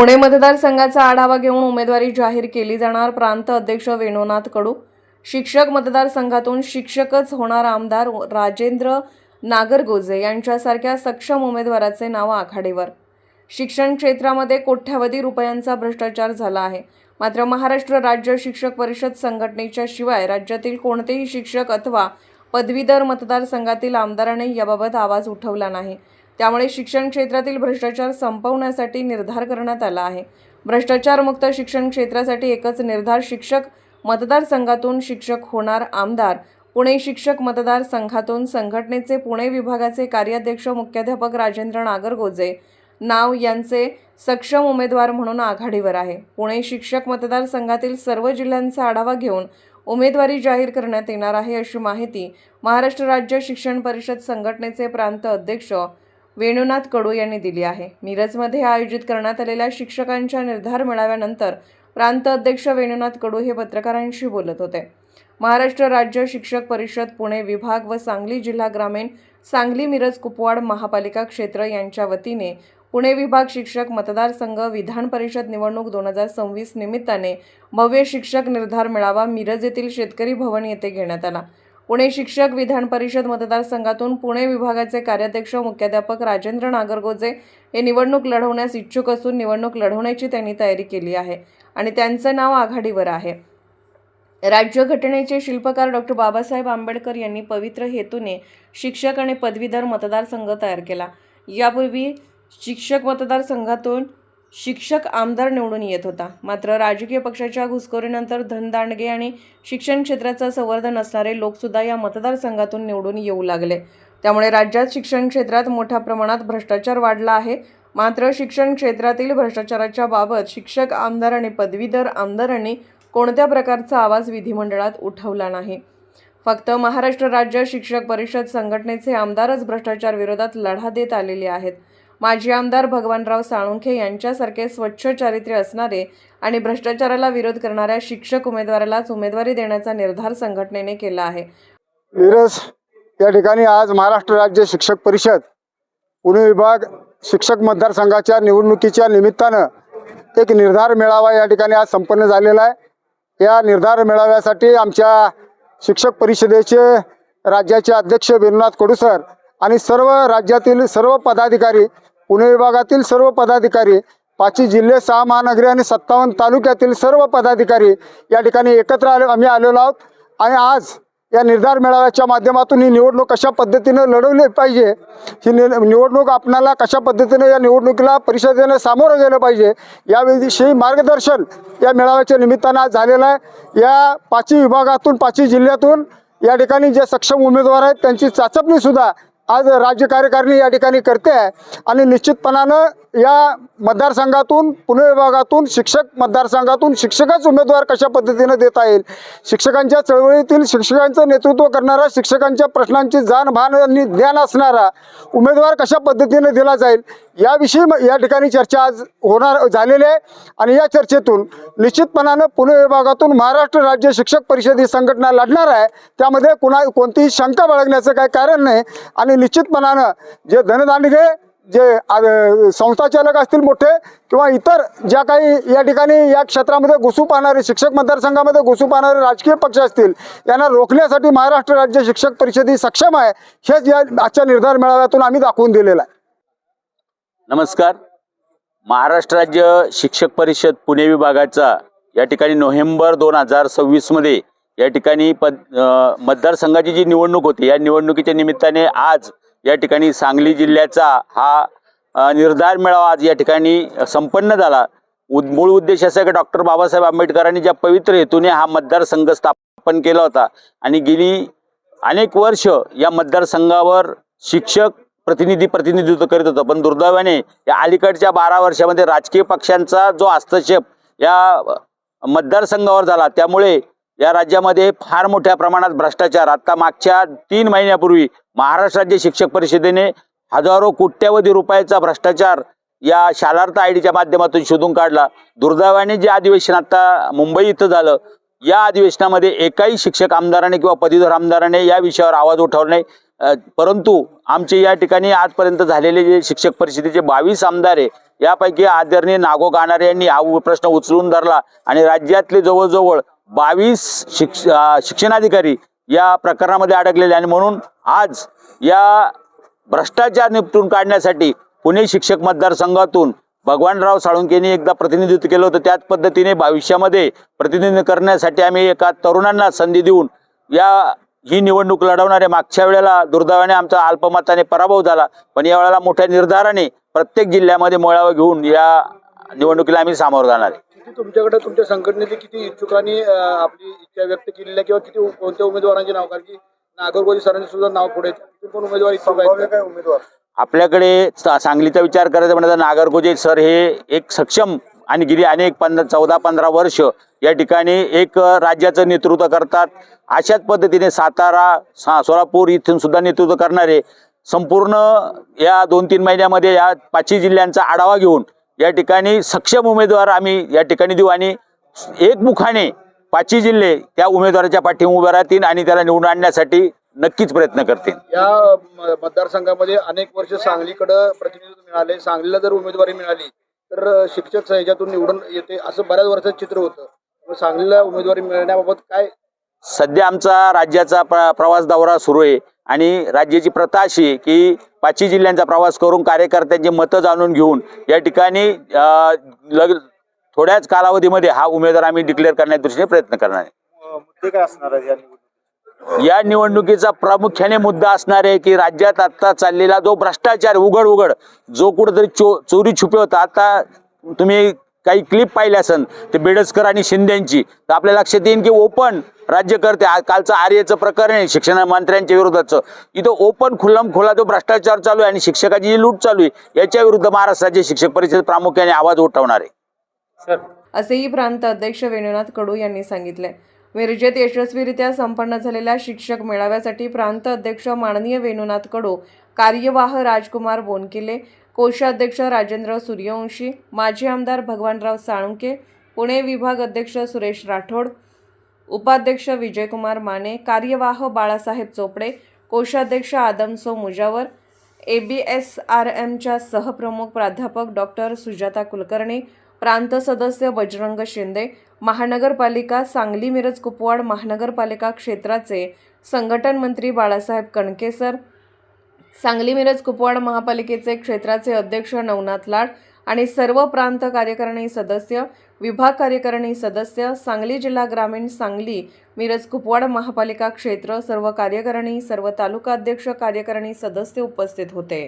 पुणे मतदारसंघाचा आढावा घेऊन उमेदवारी जाहीर केली जाणार प्रांत अध्यक्ष वेणुनाथ कडू. शिक्षक मतदारसंघातून शिक्षकच होणार आमदार राजेंद्र नागरगोजे यांच्यासारख्या सक्षम उमेदवाराचे नाव आघाडीवर शिक्षण क्षेत्रामध्ये कोट्यावधी रुपयांचा भ्रष्टाचार झाला आहे. मात्र महाराष्ट्र राज्य शिक्षक परिषद संघटनेच्या शिवाय राज्यातील कोणतेही शिक्षक अथवा पदवीधर मतदारसंघातील आमदाराने याबाबत आवाज उठवला नाही. त्यामुळे शिक्षण क्षेत्रातील भ्रष्टाचार संपवण्यासाठी निर्धार करण्यात आला आहे. भ्रष्टाचारमुक्त शिक्षण क्षेत्रासाठी एकच निर्धार शिक्षक मतदारसंघातून शिक्षक होणार आमदार. पुणे शिक्षक मतदारसंघातून संघटनेचे पुणे विभागाचे कार्याध्यक्ष मुख्याध्यापक राजेंद्र नागरगोजे. नाव यांचे सक्षम उमेदवार म्हणून आघाडीवर आहे. पुणे शिक्षक मतदारसंघातील सर्व जिल्ह्यांचा आढावा घेऊन उमेदवारी जाहीर करण्यात येणार आहे अशी माहिती महाराष्ट्र राज्य शिक्षण परिषद संघटनेचे प्रांत अध्यक्ष वेणुनाथ कडू यांनी दिली आहे. मिरजमध्ये आयोजित करण्यात आलेल्या शिक्षकांच्या निर्धार मेळाव्यानंतर प्रांत अध्यक्ष वेणुनाथ कडू हे पत्रकारांशी बोलत होते. महाराष्ट्र राज्य शिक्षक परिषद पुणे विभाग व सांगली जिल्हा ग्रामीण सांगली मिरज कुपवाड महापालिका क्षेत्र यांच्या वतीने पुणे विभाग शिक्षक मतदारसंघ विधान परिषद निवडणूक दोन हजार सव्वीस निमित्ताने भव्य शिक्षक निर्धार मेळावा मिरज येथील शेतकरी भवन येथे घेण्यात आला. पुणे शिक्षक विधान परिषद मतदारसंघातून पुणे विभागाचे कार्याध्यक्ष मुख्याध्यापक राजेंद्र नागरगोजे हे निवडणूक लढवण्यास इच्छुक असून निवडणूक लढवण्याची त्यांनी तयारी केली आहे आणि त्यांचं नाव आघाडीवर आहे. राज्यघटनेचे शिल्पकार डॉक्टर बाबासाहेब आंबेडकर यांनी पवित्र हेतूने शिक्षक आणि पदवीधर मतदारसंघ तयार केला. यापूर्वी शिक्षक मतदारसंघातून शिक्षक आमदार निवडून येत होता. मात्र राजकीय पक्षाच्या घुसखोरीनंतर धनदांडगे आणि शिक्षण क्षेत्राचं संवर्धन असणारे लोकसुद्धा या मतदारसंघातून निवडून येऊ लागले. त्यामुळे राज्यात शिक्षण क्षेत्रात मोठ्या प्रमाणात भ्रष्टाचार वाढला आहे. मात्र शिक्षण क्षेत्रातील भ्रष्टाचाराच्या बाबत शिक्षक आमदार आणि पदवीधर आमदारांनी कोणत्या प्रकारचा आवाज विधिमंडळात उठवला नाही. फक्त महाराष्ट्र राज्य शिक्षक परिषद संघटनेचे आमदारच भ्रष्टाचार विरोधात लढा देत आलेले आहेत. माजी आमदार भगवानराव साळुंखे यांच्यासारखे स्वच्छ चारित्र्य असणारे आणि भ्रष्टाचाराला विरोध करणाऱ्या शिक्षक उमेदवारालाच उमेदवारी देण्याचा निर्धार संघटनेने केला आहे. मिरज या ठिकाणी आज महाराष्ट्र राज्य शिक्षक परिषद पुणे विभाग शिक्षक मतदारसंघाच्या निवडणुकीच्या निमित्तानं एक निर्धार मेळावा या ठिकाणी आज संपन्न झालेला आहे. या निर्धार मेळाव्यासाठी आमच्या शिक्षक परिषदेचे राज्याचे अध्यक्ष विनोद कडूसर आणि सर्व राज्यातील सर्व पदाधिकारी पुणे विभागातील सर्व पदाधिकारी पाचही जिल्हे सहा महानगरी आणि सत्तावन्न तालुक्यातील सर्व पदाधिकारी या ठिकाणी एकत्र आलो आम्ही आलेलो आहोत. आणि आज या निर्धार मेळाव्याच्या माध्यमातून ही निवडणूक कशा पद्धतीनं लढवली पाहिजे ही नि निवडणूक आपणाला कशा पद्धतीनं या निवडणुकीला परिषदेनं सामोरं गेलं पाहिजे याविषयी मार्गदर्शन या मेळाव्याच्या निमित्तानं आज झालेलं आहे. या पाचही विभागातून पाचही जिल्ह्यातून या ठिकाणी जे सक्षम उमेदवार आहेत त्यांची चाचपणीसुद्धा आज राज्य कार्यकारिणी या ठिकाणी करते आहे आणि निश्चितपणानं या मतदारसंघातून पुणे विभागातून शिक्षक मतदारसंघातून शिक्षकच उमेदवार कशा पद्धतीनं देता येईल? शिक्षकांच्या चळवळीतील शिक्षकांचं नेतृत्व करणारा शिक्षकांच्या प्रश्नांची जाणभान आणि ज्ञान असणारा उमेदवार कशा पद्धतीने दिला जाईल? याविषयी या ठिकाणी चर्चा आज होणार झालेली आहे. आणि या चर्चेतून निश्चितपणानं पुणे विभागातून महाराष्ट्र राज्य शिक्षक परिषद ही संघटना लढणार आहे. त्यामध्ये कुणा कोणतीही शंका बाळगण्याचं काही कारण नाही. आणि निश्चितपणानं जे धनदांडगे जे संस्थाचालक असतील मोठे किंवा इतर ज्या काही या ठिकाणी या क्षेत्रामध्ये घुसू पाहणारे शिक्षक मतदारसंघामध्ये घुसू पाहणारे राजकीय पक्ष असतील यांना रोखण्यासाठी महाराष्ट्र राज्य शिक्षक परिषद ही सक्षम आहे हेच या आजच्या निर्धार मेळाव्यातून आम्ही दाखवून दिलेलं आहे. नमस्कार. महाराष्ट्र राज्य शिक्षक परिषद पुणे विभागाचा या ठिकाणी नोव्हेंबर दोन हजार सव्वीसमध्ये या ठिकाणी पद मतदारसंघाची जी निवडणूक होती या निवडणुकीच्या निमित्ताने आज या ठिकाणी सांगली जिल्ह्याचा हा निर्धार मेळावा आज या ठिकाणी संपन्न झाला. उद मूळ उद्देश असा की डॉक्टर बाबासाहेब आंबेडकरांनी ज्या पवित्र हेतूने हा मतदारसंघ स्थापन केला होता आणि गेली अनेक वर्ष या मतदारसंघावर शिक्षक प्रतिनिधी प्रतिनिधित्व करीत होतं. पण दुर्दैवाने या अलीकडच्या बारा वर्षामध्ये राजकीय पक्षांचा जो हस्तक्षेप या मतदारसंघावर झाला. त्यामुळे या राज्यामध्ये फार मोठ्या प्रमाणात भ्रष्टाचार. आता मागच्या तीन महिन्यापूर्वी महाराष्ट्र राज्य शिक्षक परिषदेने हजारो कोट्यावधी रुपयाचा भ्रष्टाचार या शालार्थ आय डीच्या माध्यमातून शोधून काढला. दुर्दैवाने जे अधिवेशन आता मुंबई इथं झालं या अधिवेशनामध्ये एकाही शिक्षक आमदाराने किंवा पदवीधर आमदाराने या विषयावर आवाज उठवला नाही. परंतु आमचे या ठिकाणी आजपर्यंत झालेले जे शिक्षक परिषदेचे बावीस आमदार आहे यापैकी आदरणीय नागो गाणारे यांनी हा प्रश्न उचलून धरला आणि राज्यातले जवळजवळ बावीस शिक्ष शिक्षणाधिकारी या प्रकरणामध्ये अडकलेले आणि म्हणून आज या भ्रष्टाचार निपटून काढण्यासाठी पुणे शिक्षक मतदारसंघातून भगवानराव साळुंकेंनी एकदा प्रतिनिधित्व केलं होतं. त्याच पद्धतीने भविष्यामध्ये प्रतिनिधित्व करण्यासाठी आम्ही एका तरुणांना संधी देऊन या ही निवडणूक लढवणारे मागच्या वेळेला दुर्दैवाने आमचा अल्पमताने पराभव झाला पण या वेळेला मोठ्या निर्धाराने प्रत्येक जिल्ह्यामध्ये मेळावा घेऊन या निवडणुकीला आम्ही सामोरं जाणार आहे. किती तुमच्याकडे तुमच्या संघटनेतले किती इच्छुकांनी आपली इच्छा व्यक्त केलेली आहे किंवा किती कोणत्या उमेदवारांचे नाव? कारण की नागरगोजी सरांचे सुद्धा नाव पुढे पण उमेदवार इच्छुक आहेत? काय उमेदवार? आपल्याकडे सांगलीचा विचार करायचा म्हणजे नागर गोजे सर हे एक सक्षम आणि गेली अनेक पंधरा चौदा पंधरा वर्ष या ठिकाणी एक राज्याचं नेतृत्व करतात. अशाच पद्धतीने सातारा सा सोलापूर इथून सुद्धा नेतृत्व करणारे संपूर्ण या दोन तीन महिन्यामध्ये या पाचही जिल्ह्यांचा आढावा घेऊन या ठिकाणी सक्षम उमेदवार आम्ही या ठिकाणी देऊ आणि एकमुखाने पाचही जिल्हे त्या उमेदवाराच्या पाठीवर उभे राहतील आणि त्याला निवडून आणण्यासाठी नक्कीच प्रयत्न करतील. या मतदारसंघामध्ये अनेक वर्ष सांगलीकडं प्रतिनिधित्व मिळाले. सांगलीला जर उमेदवारी मिळाली तर शिक्षक ह्याच्यातून निवडून येते असं बऱ्याच वर्षात चित्र होतं. सांगलीला उमेदवारी मिळण्याबाबत काय? सध्या आमचा राज्याचा प्र प्रवास दौरा सुरू आहे. आणि राज्याची प्रथा अशी की पाचही जिल्ह्यांचा प्रवास करून कार्यकर्त्यांची मतं जाणून घेऊन या ठिकाणी लग थोड्याच कालावधीमध्ये हा उमेदवार आम्ही डिक्लेअर करण्याच्या दृष्टीने प्रयत्न करणार आहे काय असणार? या निवडणुकीचा प्रामुख्याने मुद्दा असणार आहे की राज्यात आता चाललेला जो भ्रष्टाचार उघड उघड जो कुठेतरी चो चोरी छुपे होता आता तुम्ही काही क्लिप पाहिले असन ते बेडसकर आणि शिंदेची. तर आपल्या लक्षात येईल की ओपन राज्यकर्ते कालचं आर्यचं प्रकरण आहे शिक्षण मंत्र्यांच्या विरोधाचं. इथं ओपन खुल्लम खोला जो भ्रष्टाचार चालू आहे आणि शिक्षकाची जी लूट चालू आहे याच्या विरुद्ध महाराष्ट्राचे शिक्षक परिषद प्रामुख्याने आवाज उठवणार आहे. असेही प्रांत अध्यक्ष वेणुनाथ कडू यांनी सांगितले मिरजेत यशस्वीरित्या संपन्न झालेल्या शिक्षक मेळाव्यासाठी प्रांत अध्यक्ष माननीय वेणुनाथ कडू कार्यवाह राजकुमार बोनकिले कोषाध्यक्ष राजेंद्र सूर्यवंशी माजी आमदार भगवानराव साळुंके पुणे विभाग अध्यक्ष सुरेश राठोड उपाध्यक्ष विजयकुमार माने कार्यवाह बाळासाहेब चोपडे कोषाध्यक्ष Adamso Mujawar A B S R एमच्या सहप्रमुख प्राध्यापक डॉक्टर सुजाता कुलकर्णी प्रांत सदस्य बजरंग शिंदे महानगरपालिका सांगली मिरज कुपवाड महानगरपालिका क्षेत्राचे संघटन मंत्री बाळासाहेब कणकेसर सांगली मिरज कुपवाड महापालिकेचे क्षेत्राचे अध्यक्ष नवनाथ लाड आणि सर्व प्रांत कार्यकारिणी सदस्य विभाग कार्यकारिणी सदस्य सांगली जिल्हा ग्रामीण सांगली मिरज कुपवाड महापालिका क्षेत्र सर्व कार्यकारिणी सर्व तालुका अध्यक्ष कार्यकारिणी सदस्य उपस्थित होते.